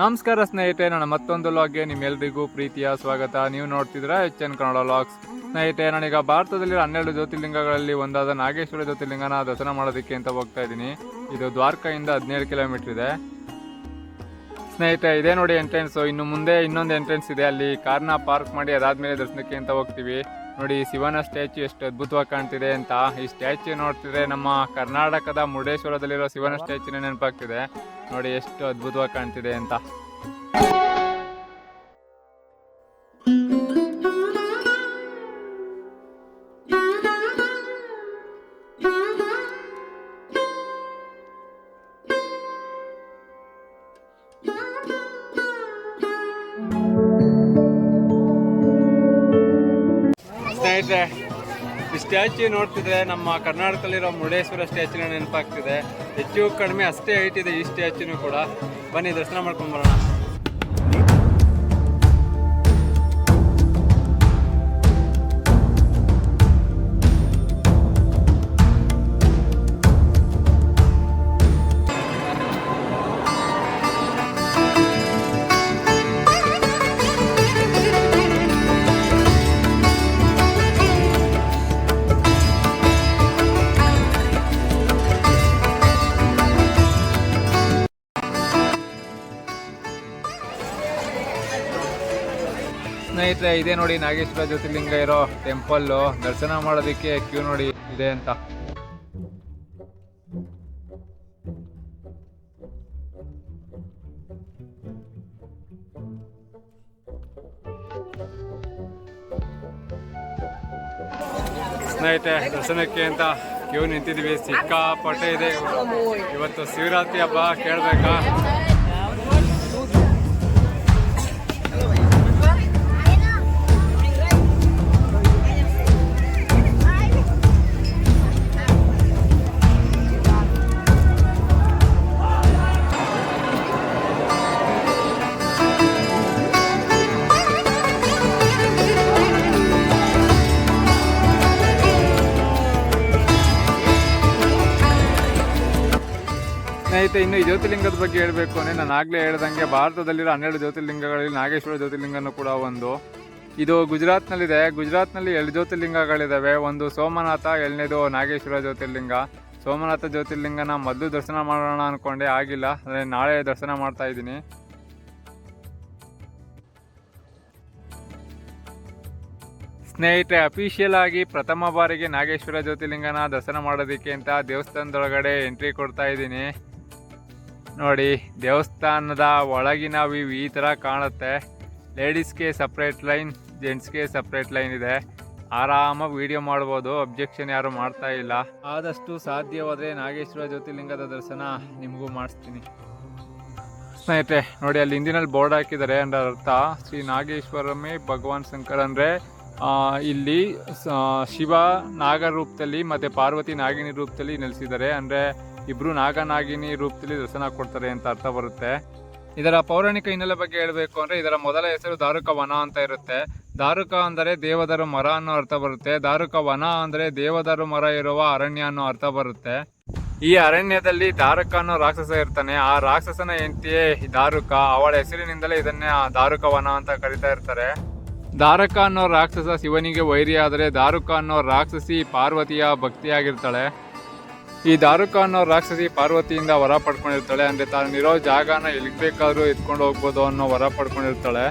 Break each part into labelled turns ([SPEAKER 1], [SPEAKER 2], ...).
[SPEAKER 1] ನಮಸ್ಕಾರ ಸ್ನೇಹಿತರೆ, ನನ್ನ ಮತ್ತೊಂದು ಲಾಗ್ಗೆ ನಿಮ್ಮೆಲ್ಲರಿಗೂ ಪ್ರೀತಿಯ ಸ್ವಾಗತ. ನೀವು ನೋಡ್ತಿದ್ರ ಎಚ್ ಎನ್ ಕನ್ನಡ ಲಾಗ್ಸ್ ಸ್ನೇಹಿತರೆ, ನಾನೀಗ ಭಾರತದಲ್ಲಿ ಹನ್ನೆರಡು ಜ್ಯೋತಿರ್ಲಿಂಗಗಳಲ್ಲಿ ಒಂದಾದ ನಾಗೇಶ್ವರ ಜ್ಯೋತಿರ್ಲಿಂಗನ ದರ್ಶನ ಮಾಡೋದಕ್ಕೆ ಅಂತ ಹೋಗ್ತಾ ಇದ್ದೀನಿ. ಇದು ದ್ವಾರಕಾಯಿಂದ ಹದಿನೇಳು ಕಿಲೋಮೀಟರ್ ಇದೆ. ಸ್ನೇಹಿತರೆ, ಇದೇ ನೋಡಿ ಎಂಟ್ರೆನ್ಸ್ ಇನ್ನು ಮುಂದೆ ಇನ್ನೊಂದು ಎಂಟ್ರೆನ್ಸ್ ಇದೆ. ಅಲ್ಲಿ ಕಾರ್ನ ಪಾರ್ಕ್ ಮಾಡಿ ಅದಾದ್ಮೇಲೆ ದರ್ಶನಕ್ಕೆ ಅಂತ ಹೋಗ್ತೀವಿ. ನೋಡಿ, ಶಿವನ ಸ್ಟ್ಯಾಚು ಎಷ್ಟು ಅದ್ಭುತವಾಗಿ ಕಾಣ್ತಿದೆ ಅಂತ. ಈ ಸ್ಟ್ಯಾಚು ನೋಡ್ತಿದ್ರೆ ನಮ್ಮ ಕರ್ನಾಟಕದ ಮುರುಡೇಶ್ವರದಲ್ಲಿರೋ ಶಿವನ ಸ್ಟ್ಯಾಚ್ಯೂನೇ ನೆನಪಾಗ್ತಿದೆ. ನೋಡಿ, ಎಷ್ಟು ಅದ್ಭುತವಾಗಿ ಕಾಣ್ತಿದೆ ಅಂತ. ಈ ಸ್ಟ್ಯಾಚ್ಯೂ ನೋಡ್ತಿದ್ರೆ ನಮ್ಮ ಕರ್ನಾಟಕದಲ್ಲಿರೋ ಮುರುಡೇಶ್ವರ ಸ್ಟ್ಯಾಚ್ಯೂನ ನೆನಪಾಗ್ತಿದೆ. ಹೆಚ್ಚು ಕಡಿಮೆ ಅಷ್ಟೇ ಹೈಟ್ ಇದೆ ಈ ಸ್ಟ್ಯಾಚ್ಯೂನು ಕೂಡ. ಬನ್ನಿ, ದರ್ಶನ ಮಾಡ್ಕೊಂಡು ಬರೋಣ. ಸ್ನೇಹಿತರೆ, ಇದೆ ನೋಡಿ ನಾಗೇಶ್ವರ ಜ್ಯೋತಿರ್ಲಿಂಗ ಇರೋ ಟೆಂಪಲ್ಲು ದರ್ಶನ ಮಾಡೋದಕ್ಕೆ ಕ್ಯೂ ನೋಡಿ, ಇದೆ ಅಂತ. ಸ್ನೇಹಿತರೆ, ದರ್ಶನಕ್ಕೆ ಅಂತ ಕ್ಯೂ ನಿಂತಿದ್ವಿ ಸಿಕ್ಕಾಪಟ್ಟೆ ಇದೆ. ಇವತ್ತು ಶಿವರಾತ್ರಿ ಹಬ್ಬ, ಕೇಳ್ಬೇಕಾ? ಸ್ನೇಹಿತೆ ಇನ್ನು ಈ ಜ್ಯೋತಿರ್ಲಿಂಗದ ಬಗ್ಗೆ ಹೇಳಬೇಕು ಅಂದರೆ ನಾನು ಆಗಲೇ ಹೇಳ್ದಂಗೆ ಭಾರತದಲ್ಲಿರೋ ಹನ್ನೆರಡು ಜ್ಯೋತಿರ್ಲಿಂಗಗಳಲ್ಲಿ ನಾಗೇಶ್ವರ ಜ್ಯೋತಿರ್ಲಿಂಗನೂ ಕೂಡ ಒಂದು. ಇದು ಗುಜರಾತ್ನಲ್ಲಿದೆ. ಗುಜರಾತ್ನಲ್ಲಿ ಎರಡು ಜ್ಯೋತಿರ್ಲಿಂಗಗಳಿದ್ದಾವೆ ಒಂದು ಸೋಮನಾಥ, ಎರಡನೇದು ನಾಗೇಶ್ವರ ಜ್ಯೋತಿರ್ಲಿಂಗ. ಸೋಮನಾಥ ಜ್ಯೋತಿರ್ಲಿಂಗನ ಮೊದಲು ದರ್ಶನ ಮಾಡೋಣ ಅಂದ್ಕೊಂಡೆ ಆಗಿಲ್ಲ. ಅಂದರೆ ನಾಳೆ ದರ್ಶನ ಮಾಡ್ತಾ ಇದ್ದೀನಿ. ಸ್ನೇಹಿತರೆ, ಅಫಿಷಿಯಲ್ ಆಗಿ ಪ್ರಥಮ ಬಾರಿಗೆ ನಾಗೇಶ್ವರ ಜ್ಯೋತಿರ್ಲಿಂಗನ ದರ್ಶನ ಮಾಡೋದಕ್ಕೆ ಅಂತ ದೇವಸ್ಥಾನದೊಳಗಡೆ ಎಂಟ್ರಿ ಕೊಡ್ತಾ ಇದ್ದೀನಿ. ನೋಡಿ, ದೇವಸ್ಥಾನದ ಒಳಗಿನ ವ್ಯೂ ಈ ಥರ ಕಾಣುತ್ತೆ. ಲೇಡೀಸ್ಗೆ ಸಪ್ರೇಟ್ ಲೈನ್ ಜೆಂಟ್ಸ್ಗೆ ಸಪ್ರೇಟ್ ಲೈನ್ ಇದೆ. ಆರಾಮಾಗಿ ವಿಡಿಯೋ ಮಾಡ್ಬೋದು ಅಬ್ಜೆಕ್ಷನ್ ಯಾರು ಮಾಡ್ತಾ ಇಲ್ಲ. ಆದಷ್ಟು ಸಾಧ್ಯವಾದರೆ ನಾಗೇಶ್ವರ ಜ್ಯೋತಿರ್ಲಿಂಗದ ದರ್ಶನ ನಿಮಗೂ ಮಾಡಿಸ್ತೀನಿ. ಸ್ನೇಹಿತರೆ, ನೋಡಿ, ಅಲ್ಲಿ ಹಿಂದಿನಲ್ಲಿ ಬೋರ್ಡ್ ಹಾಕಿದ್ದಾರೆ ಅಂದ್ರೆ ಅರ್ಥ. ಶ್ರೀ ನಾಗೇಶ್ವರಮೇ ಭಗವಾನ್ ಶಂಕರ್ ಅಂದರೆ ಇಲ್ಲಿ ಶಿವ ನಾಗ ರೂಪದಲ್ಲಿ ಮತ್ತು ಪಾರ್ವತಿ ನಾಗಿನಿ ರೂಪದಲ್ಲಿ ನೆಲೆಸಿದ್ದಾರೆ. ಅಂದರೆ ಇಬ್ರು ನಾಗನಾಗಿನಿ ರೂಪದಲ್ಲಿ ದರ್ಶನ ಕೊಡ್ತಾರೆ ಅಂತ ಅರ್ಥ ಬರುತ್ತೆ. ಇದರ ಪೌರಾಣಿಕ ಹಿನ್ನೆಲೆ ಬಗ್ಗೆ ಹೇಳಬೇಕು ಅಂದರೆ ಇದರ ಮೊದಲ ಹೆಸರು ದಾರುಕ ವನ ಅಂತ ಇರುತ್ತೆ. ದಾರುಕ ಅಂದರೆ ದೇವದರು ಮರ ಅನ್ನೋ ಅರ್ಥ ಬರುತ್ತೆ. ದಾರುಕ ವನ ಅಂದರೆ ದೇವದಾರು ಮರ ಇರುವ ಅರಣ್ಯ ಅನ್ನೋ ಅರ್ಥ ಬರುತ್ತೆ. ಈ ಅರಣ್ಯದಲ್ಲಿ ದಾರುಕ ಅನ್ನೋ ರಾಕ್ಷಸ ಇರ್ತಾನೆ. ಆ ರಾಕ್ಷಸನ ಎಂತಿಯೇ ದಾರುಕ. ಅವಳ ಹೆಸರಿನಿಂದಲೇ ಇದನ್ನೇ ಆ ದಾರುಕ ವನ ಅಂತ ಕರಿತಾ ಇರ್ತಾರೆ. ದಾರಕ ಅನ್ನೋ ರಾಕ್ಷಸ ಶಿವನಿಗೆ ವೈರಿ ಆದರೆ ದಾರುಕ ಅನ್ನೋ ರಾಕ್ಷಸಿ ಪಾರ್ವತಿಯ ಭಕ್ತಿಯಾಗಿರ್ತಾಳೆ. ಈ ದಾರುಕ ಅನ್ನೋ ರಾಕ್ಷಸಿ ಪಾರ್ವತಿಯಿಂದ ವರ ಪಡ್ಕೊಂಡಿರ್ತಾಳೆ. ಅಂದ್ರೆ ತಾನಿರೋ ಜಾಗನ ಎಲ್ಲಿಗೆ ಬೇಕಾದ್ರೂ ಎತ್ಕೊಂಡು ಹೋಗ್ಬೋದು ಅನ್ನೋ ವರ ಪಡ್ಕೊಂಡಿರ್ತಾಳೆ.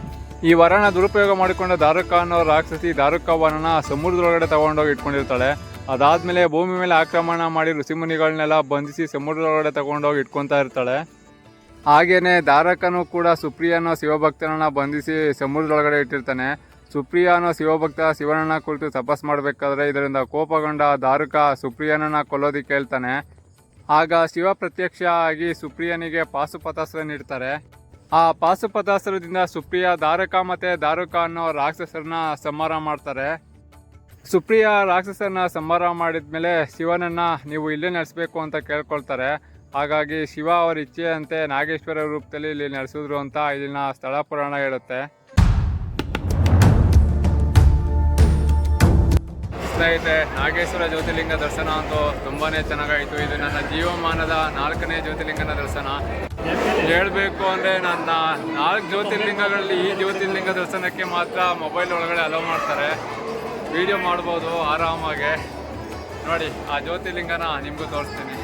[SPEAKER 1] ಈ ವರನ ದುರುಪಯೋಗ ಮಾಡಿಕೊಂಡ ದಾರುಕ ಅನ್ನೋ ರಾಕ್ಷಸಿ ದಾರುಕ ವನನ ಸಮುದ್ರದೊಳಗಡೆ ತಗೊಂಡೋಗಿ ಇಟ್ಕೊಂಡಿರ್ತಾಳೆ. ಅದಾದ್ಮೇಲೆ ಭೂಮಿ ಮೇಲೆ ಆಕ್ರಮಣ ಮಾಡಿ ಋಷಿಮುನಿಗಳನ್ನೆಲ್ಲ ಬಂಧಿಸಿ ಸಮುದ್ರದೊಳಗಡೆ ತಗೊಂಡೋಗಿ ಇಟ್ಕೊತಾ ಇರ್ತಾಳೆ. ಹಾಗೇನೆ ದಾರಕನು ಕೂಡ ಸುಪ್ರಿಯನ ಶಿವಭಕ್ತನನ್ನ ಬಂಧಿಸಿ ಸಮುದ್ರದೊಳಗಡೆ ಇಟ್ಟಿರ್ತಾನೆ. ಸುಪ್ರಿಯ ಅನ್ನೋ ಶಿವಭಕ್ತ ಶಿವನನ್ನ ಕುಳಿತು ತಪಸ್ ಮಾಡಬೇಕಾದ್ರೆ ಇದರಿಂದ ಕೋಪಗೊಂಡ ದಾರುಕ ಸುಪ್ರಿಯನನ್ನ ಕೊಲ್ಲೋದಿಕ್ಕೆ ಹೇಳ್ತಾನೆ. ಆಗ ಶಿವ ಪ್ರತ್ಯಕ್ಷ ಆಗಿ ಸುಪ್ರಿಯನಿಗೆ ಪಾಸುಪತಾಸ್ತ್ರ ನೀಡ್ತಾರೆ. ಆ ಪಾಸುಪತಾಸ್ತ್ರದಿಂದ ಸುಪ್ರಿಯ ದಾರುಕ ಮತ್ತೆ ದಾರುಕ ಅನ್ನೋ ರಾಕ್ಷಸರನ್ನ ಸಂಹಾರ ಮಾಡ್ತಾರೆ. ಸುಪ್ರಿಯ ರಾಕ್ಷಸರನ್ನ ಸಂಹಾರ ಮಾಡಿದ್ಮೇಲೆ ಶಿವನನ್ನ ನೀವು ಇಲ್ಲೇ ನಡೆಸಬೇಕು ಅಂತ ಕೇಳ್ಕೊಳ್ತಾರೆ. ಹಾಗಾಗಿ ಶಿವ ಅವರ ಇಚ್ಛೆಯಂತೆ ನಾಗೇಶ್ವರ ರೂಪದಲ್ಲಿ ಇಲ್ಲಿ ನಡೆಸಿದ್ರು ಅಂತ ಇಲ್ಲಿನ ಸ್ಥಳ ಪುರಾಣ ಹೇಳುತ್ತೆ. ಸ್ನೇಹಿತರೆ ನಾಗೇಶ್ವರ ಜ್ಯೋತಿರ್ಲಿಂಗ ದರ್ಶನ ಅಂತೂ ತುಂಬಾನೇ ಚೆನ್ನಾಗಾಯಿತು. ಇದು ನನ್ನ ಜೀವಮಾನದ ನಾಲ್ಕನೇ ಜ್ಯೋತಿರ್ಲಿಂಗನ ದರ್ಶನ. ಹೇಳಬೇಕು ಅಂದರೆ ನನ್ನ ನಾಲ್ಕು ಜ್ಯೋತಿರ್ಲಿಂಗಗಳಲ್ಲಿ ಈ ಜ್ಯೋತಿರ್ಲಿಂಗ ದರ್ಶನಕ್ಕೆ ಮಾತ್ರ ಮೊಬೈಲ್ ಒಳಗಡೆ ಅಲೋ ಮಾಡ್ತಾರೆ. ವಿಡಿಯೋ ಮಾಡ್ಬೋದು ಆರಾಮಾಗೆ. ನೋಡಿ, ಆ ಜ್ಯೋತಿರ್ಲಿಂಗನ ನಿಮಗೂ ತೋರಿಸ್ತೀನಿ.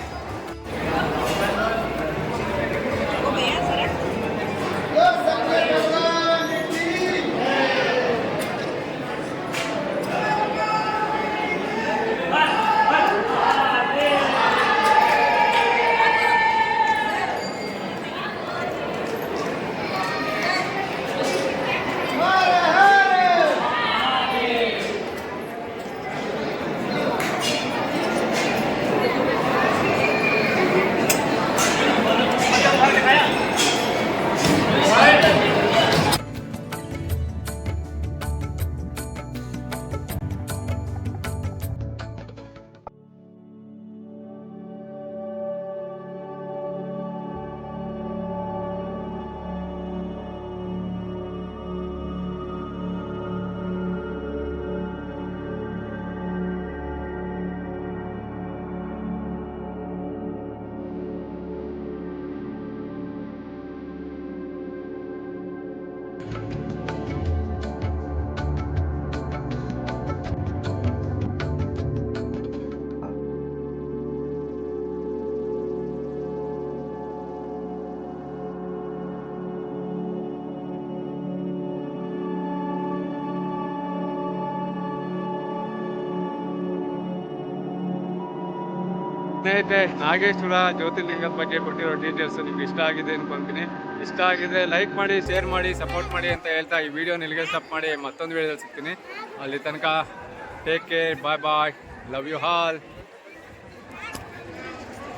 [SPEAKER 1] ಸ್ನೇಹಿತರೆ ನಾಗೇಶ್ವರ ಜ್ಯೋತಿರ್ಲಿಂಗದ ಬಗ್ಗೆ ಕೊಟ್ಟಿರೋ ಡೀಟೇಲ್ಸ್ ನಿಮ್ಗೆ ಇಷ್ಟ ಆಗಿದೆ ಅನ್ಕೊಂತೀನಿ ಇಷ್ಟ ಆಗಿದೆ ಲೈಕ್ ಮಾಡಿ ಶೇರ್ ಮಾಡಿ ಸಪೋರ್ಟ್ ಮಾಡಿ ಅಂತ ಹೇಳ್ತಾ ಈ ವಿಡಿಯೋ ನಿಲ್ಗೆ ಸ್ಟಾಪ್ ಮಾಡಿ ಮತ್ತೊಂದು ವಿಡಿಯೋದಲ್ಲಿ ಸಿಗ್ತೀನಿ. ಅಲ್ಲಿ ತನಕ take care bye bye love you all